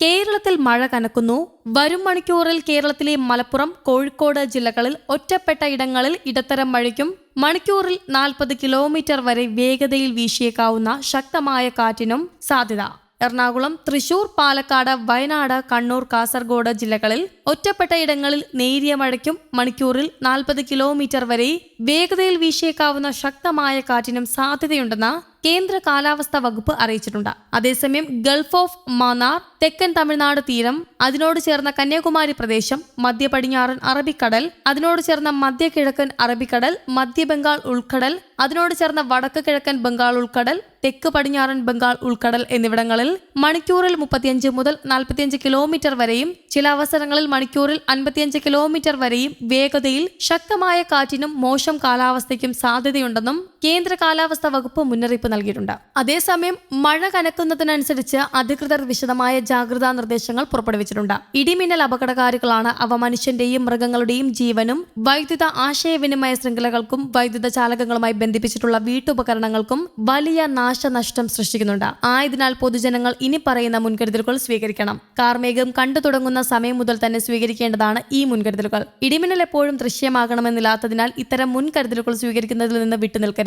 കേരളത്തിൽ മഴ കനക്കുന്നു. വരും മണിക്കൂറിൽ കേരളത്തിലെ മലപ്പുറം കോഴിക്കോട് ജില്ലകളിൽ ഒറ്റപ്പെട്ട ഇടങ്ങളിൽ ഇടത്തരം മഴയ്ക്കും. മണിക്കൂറിൽ നാൽപ്പത് കിലോമീറ്റർ വരെ വേഗതയിൽ വീശിയേക്കാവുന്ന ശക്തമായ കാറ്റിനും സാധ്യത. എറണാകുളം തൃശൂർ പാലക്കാട് വയനാട് കണ്ണൂർ കാസർഗോഡ് ജില്ലകളിൽ ഒറ്റപ്പെട്ട ഇടങ്ങളിൽ നേരിയ മഴയ്ക്കും മണിക്കൂറിൽ നാൽപ്പത് കിലോമീറ്റർ വരെ വേഗതയിൽ വീശിയേക്കാവുന്ന ശക്തമായ കാറ്റിനും സാധ്യതയുണ്ടെന്ന് കേന്ദ്ര കാലാവസ്ഥാ വകുപ്പ് അറിയിച്ചിട്ടുണ്ട്. അതേസമയം ഗൾഫ് ഓഫ് മാന്നാർ തെക്കൻ തമിഴ്നാട് തീരം അതിനോട് ചേർന്ന കന്യാകുമാരി പ്രദേശം മധ്യ പടിഞ്ഞാറൻ അറബിക്കടൽ അതിനോട് ചേർന്ന മധ്യ കിഴക്കൻ അറബിക്കടൽ മധ്യ ബംഗാൾ ഉൾക്കടൽ അതിനോട് ചേർന്ന വടക്ക് കിഴക്കൻ ബംഗാൾ ഉൾക്കടൽ തെക്ക് പടിഞ്ഞാറൻ ബംഗാൾ ഉൾക്കടൽ എന്നിവിടങ്ങളിൽ മണിക്കൂറിൽ മുപ്പത്തിയഞ്ച് മുതൽ നാൽപ്പത്തിയഞ്ച് കിലോമീറ്റർ വരെയും ചില അവസരങ്ങളിൽ മണിക്കൂറിൽ അൻപത്തിയഞ്ച് കിലോമീറ്റർ വരെയും വേഗതയിൽ ശക്തമായ കാറ്റിനും മോശം കാലാവസ്ഥയ്ക്കും സാധ്യതയുണ്ടെന്നും കേന്ദ്ര കാലാവസ്ഥാ വകുപ്പ് മുന്നറിയിപ്പ് നൽകിയിട്ടുണ്ട്. അതേസമയം മഴ കനക്കുന്നതിനനുസരിച്ച് അധികൃതർ വിശദമായ ജാഗ്രതാ നിർദ്ദേശങ്ങൾ പുറപ്പെടുവിച്ചിട്ടുണ്ട്. ഇടിമിന്നൽ അപകടകാരികളാണ് അവ മനുഷ്യന്റെയും മൃഗങ്ങളുടെയും ജീവനും വൈദ്യുത ആശയവിനിമയ ശൃംഖലകൾക്കും വൈദ്യുത ചാലകങ്ങളുമായി ബന്ധിപ്പിച്ചിട്ടുള്ള വീട്ടുപകരണങ്ങൾക്കും വലിയ നാശനഷ്ടം സൃഷ്ടിക്കുന്നുണ്ട്. ആയതിനാൽ പൊതുജനങ്ങൾ ഇനി പറയുന്ന മുൻകരുതലുകൾ സ്വീകരിക്കണം. കാർമേഘം കണ്ടു തുടങ്ങുന്ന സമയം മുതൽ തന്നെ സ്വീകരിക്കേണ്ടതാണ് ഈ മുൻകരുതലുകൾ. ഇടിമിന്നൽ എപ്പോഴും ദൃശ്യമാകണമെന്നില്ലാത്തതിനാൽ ഇത്തരം മുൻകരുതലുകൾ സ്വീകരിക്കുന്നതിൽ നിന്ന് വിട്ടുനിൽക്കരുത്.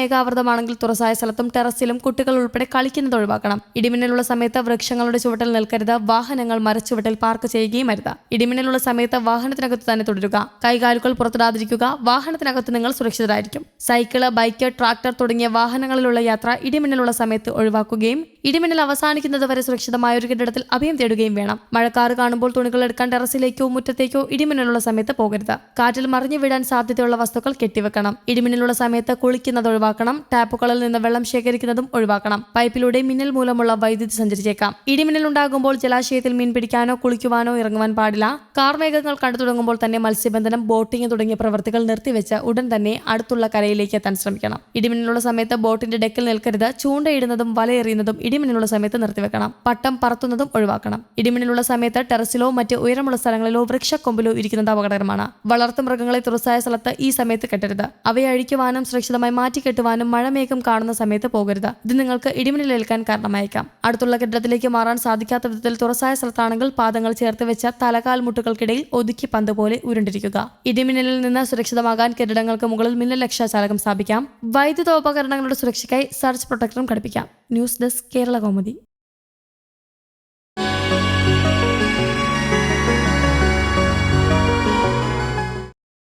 മേഘാവൃതമാണെങ്കിൽ തുറസായ സ്ഥലത്തും ടെറസിലും കുട്ടികൾ ഉൾപ്പെടെ കളിക്കുന്നത് ഒഴിവാക്കണം. ഇടിമിന്നലുള്ള സമയത്ത് വൃക്ഷങ്ങളുടെ ചുവട്ടിൽ നിൽക്കരുത്. വാഹനങ്ങൾ മരച്ചുവട്ടിൽ പാർക്ക് ചെയ്യുകയും അരുത്. ഇടിമിന്നലുള്ള സമയത്ത് വാഹനത്തിനകത്ത് തന്നെ തുടരുക. കൈകാലുകൾ പുറത്തിടാതിരിക്കുക. വാഹനത്തിനകത്ത് നിങ്ങൾ സുരക്ഷിതരായിരിക്കും. സൈക്കിൾ ബൈക്ക് ട്രാക്ടർ തുടങ്ങിയ വാഹനങ്ങളിലുള്ള യാത്ര ഇടിമിന്നലുള്ള സമയത്ത് ഒഴിവാക്കുകയും ഇടിമിന്നൽ അവസാനിക്കുന്നത് വരെ സുരക്ഷിതമായ ഒരു കെട്ടിടത്തിൽ അഭയം തേടുകയും വേണം. മഴക്കാറ് കാണുമ്പോൾ തുണികൾ എടുക്കാൻ ടെറസിലേക്കോ മുറ്റത്തേക്കോ ഇടിമിന്നലുള്ള സമയത്ത് പോകരുത്. കാറ്റിൽ മറിഞ്ഞു വീഴാൻ സാധ്യതയുള്ള വസ്തുക്കൾ കെട്ടിവെക്കണം. ഇടിമിന്നലുള്ള സമയത്ത് കുളിക്കുന്നത് ഒഴിവാക്കണം. ടാപ്പുകളിൽ നിന്ന് വെള്ളം ശേഖരിക്കുന്നതും ഒഴിവാക്കണം. പൈപ്പിലൂടെ മിന്നൽ മൂലമുള്ള വൈദ്യുതി സഞ്ചരിച്ചേക്കാം. ഇടിമിന്നൽ ഉണ്ടാകുമ്പോൾ ജലാശയത്തിൽ മീൻ പിടിക്കാനോ കുളിക്കുവാനോ ഇറങ്ങുവാൻ പാടില്ല. കാർമേഘങ്ങൾ കണ്ടു തുടങ്ങുമ്പോൾ തന്നെ മത്സ്യബന്ധനം ബോട്ടിംഗ് തുടങ്ങിയ പ്രവൃത്തികൾ നിർത്തിവെച്ച് ഉടൻ തന്നെ അടുത്തുള്ള കരയിലേക്ക് എത്താൻ ശ്രമിക്കണം. ഇടിമിന്നലുള്ള സമയത്ത് ബോട്ടിന്റെ ഡെക്കിൽ നിൽക്കരുത്. ചൂണ്ടയിടുന്നതും വലയെറിയുന്നതും ഇടിമിന്നലുള്ള സമയത്ത് നിർത്തിവെക്കണം. പട്ടം പറത്തുന്നതും ഒഴിവാക്കണം. ഇടിമിന്നലുള്ള സമയത്ത് ടെറസിലോ മറ്റ് ഉയരമുള്ള സ്ഥലങ്ങളിലോ വൃക്ഷക്കൊമ്പിലോ ഇരിക്കുന്നത് അപകടകരമാണ്. വളർത്തു മൃഗങ്ങളെ തുറസായ സ്ഥലത്ത് ഈ സമയത്ത് കെട്ടരുത്. അവയെ അഴിക്കുവാനും സുരക്ഷിതമായി മാറ്റിക്കെട്ടുവാനും മഴമേഘം കാണുന്ന സമയത്ത് പോകരുത്. ഇത് നിങ്ങൾക്ക് ഇടിമിന്നലേൽക്കാൻ കാരണമായേക്കാം. അടുത്തുള്ള കെട്ടിടത്തിലേക്ക് മാറാൻ സാധിക്കാത്ത വിധത്തിൽ തുറസായ സ്ഥലത്താണെങ്കിൽ പാദങ്ങൾ ചേർത്ത് വെച്ച തലകാൽ മുട്ടുകൾക്കിടയിൽ ഒതുക്കി പന്ത് പോലെ ഉരുണ്ടിരിക്കുക. ഇടിമിന്നലിൽ നിന്ന് സുരക്ഷിതമാകാൻ കെട്ടിടങ്ങൾക്ക് മുകളിൽ മിന്നൽ രക്ഷാചാലകം സ്ഥാപിക്കാം വൈദ്യുതോപകരണങ്ങളുടെ സുരക്ഷയ്ക്കായി സർച്ച് പ്രൊട്ടക്ടറും ഘടിപ്പിക്കാം. News desk Kerala Kaumudi